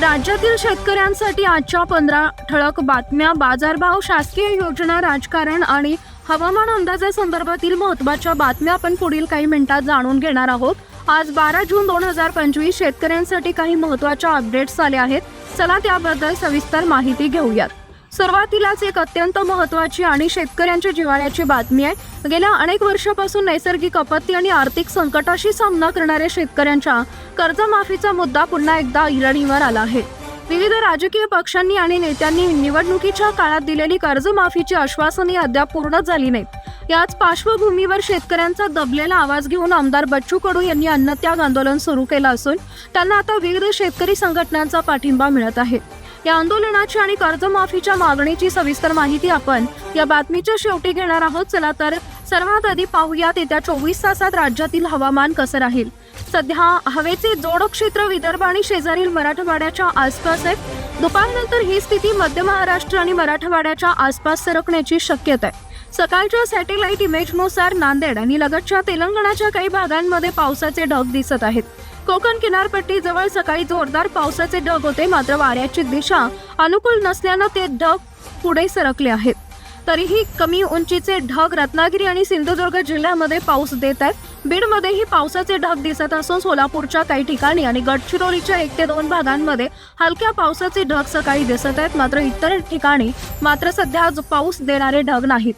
राज्यातील शेतकऱ्यांसाठी आजच्या पंधरा ठळक बातम्या बाजारभाव शासकीय योजना राजकारण आणि हवामान अंदाजासंदर्भातील महत्त्वाच्या बातम्या आपण पुढील काही मिनिटात जाणून घेणार आहोत. आज बारा जून दोन हजार पंचवीस शेतकऱ्यांसाठी काही महत्त्वाच्या अपडेट्स आले आहेत. चला त्याबद्दल सविस्तर माहिती घेऊयात. सुरुवातीलाच एक अत्यंत महत्त्वाची आणि शेतकऱ्यांच्या जिव्हाळ्याची बातमी आहे. गेल्या अनेक वर्षापासून नैसर्गिक आपत्ती आणि आर्थिक संकटाशी सामना करणाऱ्या शेतकऱ्यांच्या कर्जमाफीचा मुद्दा पुन्हा एकदा ऐरणीवर आला आहे. विविध राजकीय पक्षांनी आणि नेत्यांनी निवडणुकीच्या काळात दिलेली कर्जमाफीची आश्वासने अद्याप पूर्ण झाली नाहीत. याच पार्श्वभूमीवर शेतकऱ्यांचा दबलेला आवाज घेऊन आमदार बच्चू कडू यांनी अन्नत्याग आंदोलन सुरू केलं असून त्यांना आता विविध शेतकरी संघटनांचा पाठिंबा मिळत आहे. या आंदोलनाची आणि कर्जमाफीच्या मागणीची सविस्तर माहिती आपण या बातमीच्या शेवटी घेणार आहोत. चला तर सर्वात आधी पाहूयात येत्या चोवीस तासात राज्यातील हवामान कसं राहील. सध्या हवेचे जोड क्षेत्र विदर्भ आणि शेजारील मराठवाड्याच्या आसपास आहे. दुपारनंतर ही स्थिती मध्य महाराष्ट्र आणि मराठवाड्याच्या आसपास सरकण्याची शक्यता आहे. सकाळच्या सॅटेलाइट इमेजनुसार नांदेड आणि लगतच्या तेलंगणाच्या काही भागांमध्ये पावसाचे ढग दिसत आहेत. कोकण किनारपट्टीजवळ सकाळी जोरदार पावसाचे ढग होते. मात्र वाऱ्याची दिशा अनुकूल नसल्यानं ते ढग पुढे सरकले आहेत. तरीही कमी उंचीचे ढग रत्नागिरी आणि सिंधुदुर्ग जिल्ह्यामध्ये पाऊस देत आहेत. बीडमध्येही पावसाचे ढग दिसत असून सोलापूरच्या काही ठिकाणी आणि गडचिरोलीच्या एक ते दोन भागांमध्ये हलक्या पावसाचे ढग सकाळी दिसत आहेत. मात्र इतर ठिकाणी मात्र सध्या पाऊस देणारे ढग नाहीत.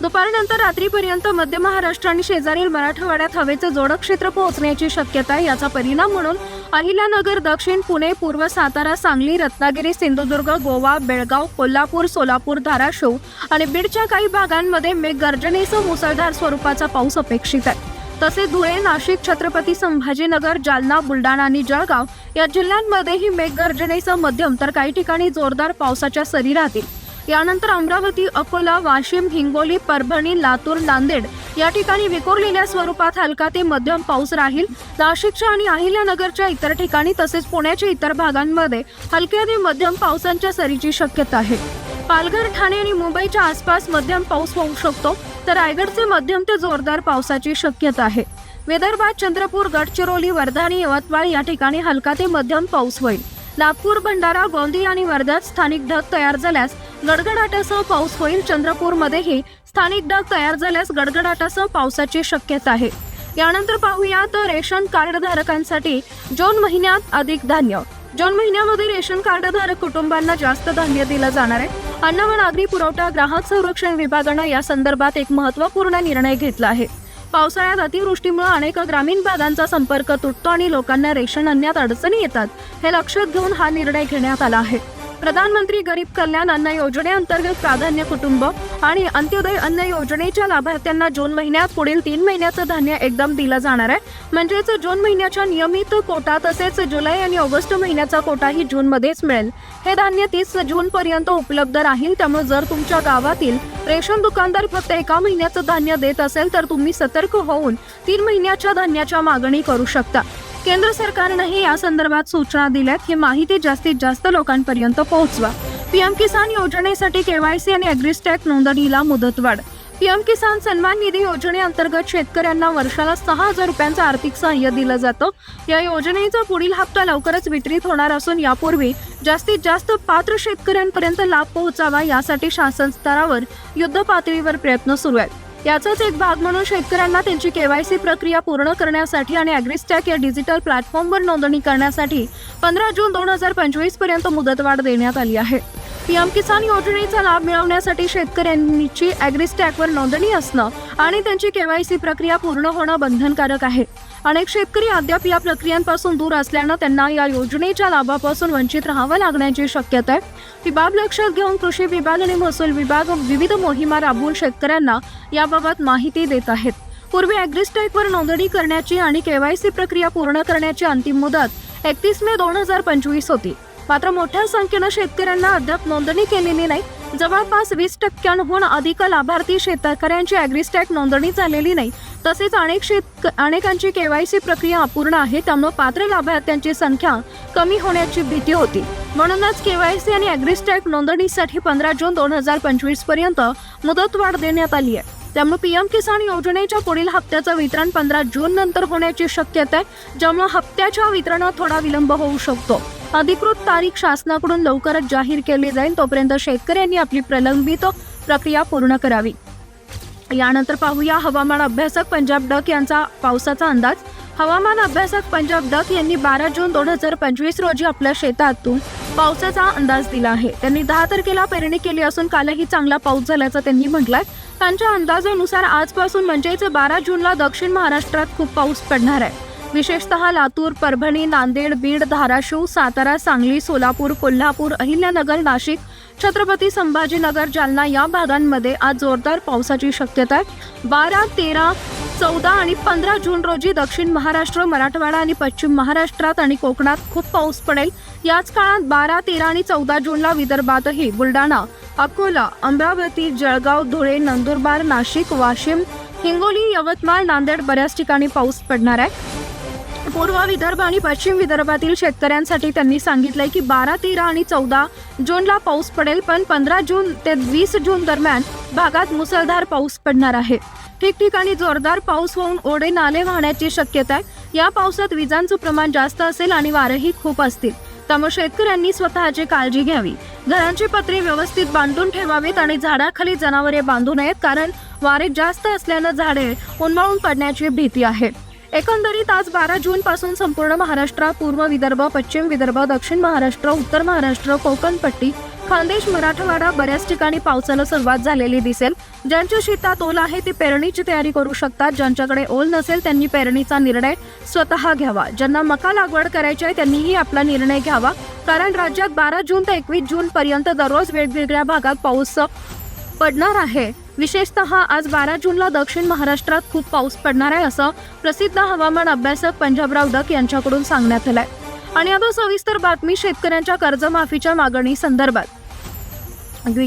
दुपारनंतर रात्रीपर्यंत मध्य महाराष्ट्र आणि शेजारील मराठवाड्यात हवेचं जोड क्षेत्र पोहोचण्याची शक्यता आहे. याचा परिणाम म्हणून अहिल्यानगर दक्षिण पुणे पूर्व सातारा सांगली रत्नागिरी सिंधुदुर्ग गोवा बेळगाव कोल्हापूर सोलापूर धाराशिव आणि बीडच्या काही भागांमध्ये मेघगर्जनेसह मुसळधार स्वरूपाचा पाऊस अपेक्षित आहे. तसेच धुळे नाशिक छत्रपती संभाजीनगर जालना बुलढाणा आणि जळगाव या जिल्ह्यांमध्येही मेघगर्जनेसह मध्यम तर काही ठिकाणी जोरदार पावसाच्या सरी राहतील. यानंतर अमरावती अकोला वाशिम हिंगोली परभणी लातूर नांदेड या ठिकाणी विखुरलेल्या स्वरूपात हलका ते मध्यम पाऊस राहील. नाशिकच्या आणि अहिल्यानगरच्या इतर ठिकाणी तसेच पुण्याच्या इतर भागांमध्ये हलक्या ते मध्यम पावसांच्या सरीची शक्यता आहे. पालघर ठाणे आणि मुंबईच्या आसपास मध्यम पाऊस होऊ शकतो. तर रायगडचे मध्यम ते जोरदार पावसाची शक्यता आहे. विदर्भात चंद्रपूर गडचिरोली वर्धा आणि यवतमाळ या ठिकाणी हलका ते मध्यम पाऊस होईल. नागपूर भंडारा गोंदिया आणि वर्ध्यात स्थानिक ढग तयार झाल्यास गडगडाटासह पाऊस होईल. चंद्रपूरमध्येही स्थानिक ढग तयार झाल्यास गडगडाटासह पावसाची शक्यता आहे. यानंतर पाहूया तर रेशन कार्ड धारकांसाठी जून महिन्यात अधिक धान्य. जून महिन्यामध्ये रेशन कार्ड धारक कुटुंबांना जास्त धान्य दिलं जाणार आहे. अन्न व नागरी पुरवठा ग्राहक संरक्षण विभागानं या संदर्भात एक महत्त्वपूर्ण निर्णय घेतला आहे. पावसाळ्यात अतिवृष्टीमुळे अनेक ग्रामीण भागांचा संपर्क तुटतो आणि लोकांना रेशन आणण्यात अडचणी येतात. हे लक्षात घेऊन हा निर्णय घेण्यात आला आहे. प्रधानमंत्री गरीब कल्याण अन्न योजनेअंतर्गत प्राधान्य कुटुंब आणि अंत्योदय अन्न योजनेच्या लाभार्थ्यांना जून महिन्यात पुढील तीन महिन्याचं धान्य एकदम दिलं जाणार आहे. म्हणजेच जून महिन्याच्या नियमित कोटा तसेच जुलै आणि ऑगस्ट महिन्याचा कोटाही जूनमध्येच मिळेल. हे धान्य तीस जून पर्यंत उपलब्ध राहील. त्यामुळे जर तुमच्या गावातील रेशन दुकानदार फक्त एका महिन्याचं धान्य देत असेल तर तुम्ही सतर्क होऊन तीन महिन्याच्या धान्याच्या मागणी करू शकता. केंद्र सरकारनंही या संदर्भात सूचना दिल्यात. ही माहिती जास्तीत जास्त लोकांपर्यंत पोहोचवा. पीएम किसान योजनेसाठी केवायसी आणि अॅग्रिस्टॅक नोंदणीला मुदतवाढ. पीएम किसान सन्मान निधी योजनेअंतर्गत शेतकऱ्यांना वर्षाला सहा हजार रुपयांचं आर्थिक सहाय्य दिलं जातं. या योजनेचा पुढील हप्ता लवकरच वितरित होणार असून यापूर्वी जास्तीत जास्त पात्र शेतकऱ्यांपर्यंत लाभ पोहोचावा यासाठी शासन स्तरावर युद्ध पातळीवर प्रयत्न सुरू आहेत. याचाच एक भाग म्हणून शेतकऱ्यांना त्यांची केवायसी प्रक्रिया पूर्ण करण्यासाठी आणि अॅग्रिस्टॅक या डिजिटल प्लॅटफॉर्मवर नोंदणी करण्यासाठी पंधरा जून दोन हजार पंचवीसपर्यंत मुदतवाढ देण्यात आली आहे. पीएम किसान योजनेचा लाभ मिळवण्यासाठी शेतकऱ्यांची अॅग्रिस्टॅकवर नोंदणी असणं आणि त्यांची केवायसी प्रक्रिया पूर्ण होणं बंधनकारक आहे. अनेक शेतकरी अद्याप या प्रक्रियांपासून दूर असल्यानं त्यांना या योजनेच्या लाभापासून वंचित राहावं लागण्याची शक्यता आहे. ही बाब लक्षात घेऊन कृषी विभाग आणि महसूल विभाग विविध मोहिमा राबवून शेतकऱ्यांना याबाबत माहिती देत आहेत. पूर्वी अॅग्रिस्टॅकवर नोंदणी करण्याची आणि केवायसी प्रक्रिया पूर्ण करण्याची अंतिम मुदत एकतीस मे दोन हजार पंचवीस होती. मात्र मोठ्या संख्येनं शेतकऱ्यांना अद्याप नोंदणी केलेली नाही. जवळपास वीस टक्क्यांहून अधिक लाभार्थी शेतकऱ्यांची अॅग्रिस्टॅक नोंदणी झालेली नाही. तसेच अनेक शेत अनेकांची केवायसी प्रक्रिया अपूर्ण आहे. त्यामुळे पात्र लाभार्थ्यांची संख्या कमी होण्याची भीती होती. म्हणूनच केवायसी आणि अॅग्रिस्टॅक नोंदणीसाठी पंधरा जून दोन हजार पंचवीसपर्यंत मुदतवाढ देण्यात आली आहे. त्यामुळे पीएम किसान योजनेच्या पुढील हप्त्याचं वितरण पंधरा जून नंतर होण्याची शक्यता आहे. ज्यामुळे हप्त्याच्या वितरणात थोडा विलंब होऊ शकतो. अधिकृत तारीख शासनाकडून लवकरच जाहीर केली जाईल तोपर्यंत शेतकऱ्यांनी आपली प्रलंबित प्रक्रिया पूर्ण करावी. यानंतर पाहूया हवामान अभ्यासक पंजाब डक यांचा पावसाचा अंदाज. हवामान अभ्यासक पंजाब डक यांनी बारा जून दोन हजार पंचवीस रोजी आपल्या शेतातून पावसाचा अंदाज दिला आहे. त्यांनी दहा तारखेला पेरणी केली असून कालही चांगला पाऊस झाल्याचं त्यांनी म्हटलंय. त्यांच्या अंदाजानुसार आजपासून म्हणजेच बारा जूनला दक्षिण महाराष्ट्रात खूप पाऊस पडणार आहे. विशेषतः लातूर परभणी नांदेड बीड धाराशिव सातारा सांगली सोलापूर कोल्हापूर अहिल्यानगर नाशिक छत्रपती संभाजीनगर जालना या भागांमध्ये आज जोरदार पावसाची शक्यता आहे. बारा तेरा चौदा आणि पंधरा जून रोजी दक्षिण महाराष्ट्र मराठवाडा आणि पश्चिम महाराष्ट्रात आणि कोकणात खूप पाऊस पडेल. याच काळात बारा तेरा आणि चौदा जूनला विदर्भातही बुलढाणा अकोला अमरावती जळगाव धुळे नंदुरबार नाशिक वाशिम हिंगोली यवतमाळ नांदेड बऱ्याच ठिकाणी पाऊस पडणार आहे. पूर्व विदर्भ आणि पश्चिम विदर्भातील शेतकऱ्यांसाठी त्यांनी सांगितलंय की बारा तेरा आणि चौदा जूनला पाऊस पडेल पण पंधरा जून ते वीस जून दरम्यान भागात मुसळधार पाऊस पडणार आहे. ठिकठिकाणी जोरदार पाऊस होऊन ओढे नाले वाहण्याची शक्यता आहे. या पावसात विजांचं प्रमाण जास्त असेल आणि वारंही खूप असतील. त्यामुळे शेतकऱ्यांनी स्वतःची काळजी घ्यावी. घरांची पत्रे व्यवस्थित बांधून ठेवावीत आणि झाडाखाली जनावरे बांधू नयेत कारण वारे जास्त असल्यानं झाडे उन्मळून पडण्याची भीती आहे. एकंदरीत आज बारा जून पासून संपूर्ण महाराष्ट्र पूर्व विदर्भ पश्चिम विदर्भ दक्षिण महाराष्ट्र उत्तर महाराष्ट्र कोकण पट्टी खानदेश मराठवाडा बऱ्याच ठिकाणी पावसानं सुरुवात झालेली दिसेल. ज्यांच्या शेतात ओल आहे ते पेरणीची तयारी करू शकतात. ज्यांच्याकडे ओल नसेल त्यांनी पेरणीचा निर्णय स्वतः घ्यावा. ज्यांना मका लागवड करायची आहे त्यांनीही आपला निर्णय घ्यावा. कारण राज्यात बारा जून ते एकवीस जून पर्यंत दररोज वेगवेगळ्या भागात पाऊस पडणार आहे. विशेषतः आज बारा जूनला दक्षिण महाराष्ट्रात खूप पाऊस पडणार आहे असं प्रसिद्ध हवामान अभ्यासक पंजाबराव डक यांच्याकडून सांगण्यात आलंय. आणि आता सविस्तर बातमी शेतकऱ्यांच्या कर्जमाफीच्या मागणी संदर्भात.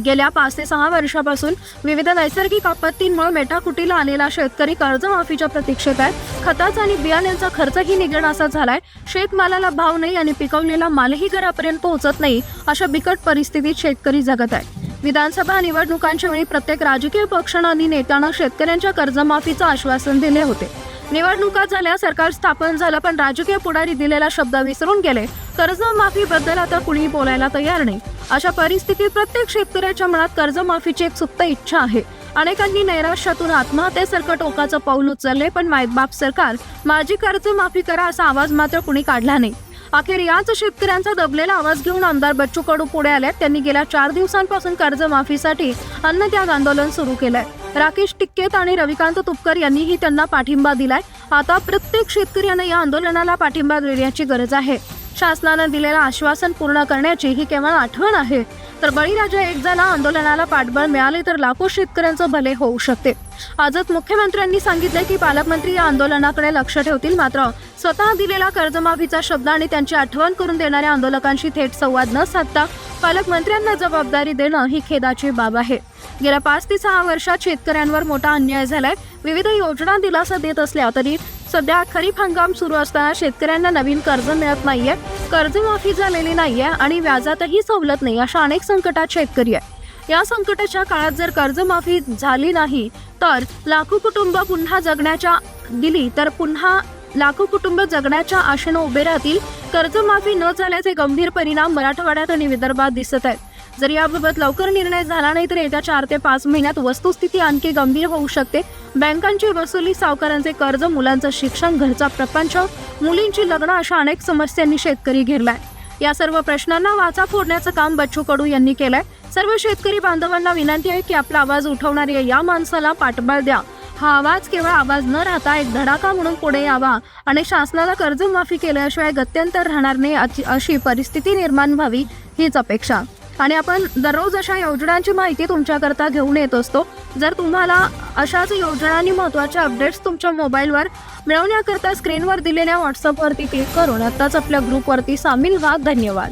गेल्या पाच ते सहा वर्षापासून विविध नैसर्गिक आपत्तींमुळे मेटाकुटीला आलेला शेतकरी कर्जमाफीच्या प्रतीक्षेत आहे. खताचा आणि बियाण्यांचा खर्चही निघण असा झालाय. शेतमालाला भाव नाही आणि पिकवलेला मालही घरापर्यंत पोहोचत नाही अशा बिकट परिस्थितीत शेतकरी जगत आहे. विधानसभा निवडणुकांच्या वेळी प्रत्येक राजकीय पक्षानं आणि नेत्यांना शेतकऱ्यांच्या कर्जमाफीचं आश्वासन दिले होते. निवडणुका झाल्या सरकार स्थापन झालं पण राजकीय पुढारी दिलेला शब्द विसरून गेले. कर्जमाफीबद्दल आता कुणी बोलायला तयार नाही. अशा परिस्थितीत प्रत्येक शेतकऱ्याच्या मनात कर्जमाफीची एक सुप्त इच्छा आहे. अनेकांनी नैराश्यातून आत्महत्येसारखं टोकाचं पाऊल उचलले पण मायबाप सरकार माझी कर्जमाफी करा असा आवाज मात्र कुणी काढला नाही. अखेर याच शेतकऱ्यांचा दबलेला आवाज घेऊन आमदार बच्चू कडू पुढे आले त्यांनी गेल्या चार दिवसांपासून कर्जमाफीसाठी अन्नत्याग आंदोलन सुरू केलंय. राकेश टिक्केत आणि रविकांत तुपकर यांनीही त्यांना पाठिंबा दिलाय. आता प्रत्येक शेतकऱ्याने या आंदोलनाला पाठिंबा देण्याची गरज आहे. शासनानं दिलेलं आश्वासन पूर्ण करण्याची ही केवळ आठवण आहे. तर बळीराजा एक आंदोलनाला पाठबळ मिळाले तर लाखो शेतकऱ्यांचं भले होऊ शकते. आजच मुख्यमंत्र्यांनी सांगितले की पालकमंत्री या आंदोलनाकडे लक्ष ठेवतील मात्र स्वतः दिलेला कर्जमाफीचा शब्द आणि त्यांची आठवण करून देणाऱ्या आंदोलकांशी थेट संवाद न साधता पालकमंत्र्यांना जबाबदारी देणं ही खेदाची बाब आहे. गेल्या पाच ते सहा वर्षात शेतकऱ्यांवर मोठा अन्याय झालाय. विविध योजना दिलासा देत असल्या तरी सध्या खरीप हंगाम सुरू असताना शेतकऱ्यांना नवीन कर्ज मिळत नाहीये कर्जमाफी झालेली नाहीये आणि व्याजातही सवलत नाही अशा अनेक संकटात शेतकरी आहे या संकटाच्या काळात जर कर्जमाफी झाली नाही तर लाखो कुटुंब पुन्हा जगण्याच्या दिली तर पुन्हा लाखो कुटुंब जगण्याच्या आशेनं उभे राहतील. कर्जमाफी न झाल्याचे गंभीर परिणाम मराठवाड्यात आणि विदर्भात दिसत आहेत. जर याबाबत लवकर निर्णय झाला नाही तर येत्या चार ते पाच महिन्यात वस्तुस्थिती आणखी गंभीर होऊ शकते. बँकांची वसुली सावकारांचे कर्ज मुलांचं शिक्षण घरचा प्रपंच मुलींची लग्न अशा अनेक समस्यांनी शेतकरी घेरलाय. या सर्व प्रश्नांना वाचा फोडण्याचं काम बच्चू कडू यांनी केलंय. सर्व शेतकरी बांधवांना विनंती आहे की आपला आवाज उठवणाऱ्या या माणसाला पाठबळ द्या. हा आवाज केवळ आवाज न राहता एक धडाका म्हणून पुढे यावा आणि शासनाला कर्जमाफी केल्याशिवाय गत्यंतर राहणार नाही अशी परिस्थिती निर्माण व्हावी हीच अपेक्षा. आणि आपण दररोज अशा योजनांची माहिती तुमच्याकरता घेऊन येत असतो. जर तुम्हाला अशाच योजनांनी महत्त्वाच्या अपडेट्स तुमच्या मोबाईलवर मिळवण्याकरता स्क्रीनवर दिलेल्या व्हॉट्सअपवरती क्लिक करून आत्ताच आपल्या ग्रुपवरती सामील व्हा. धन्यवाद.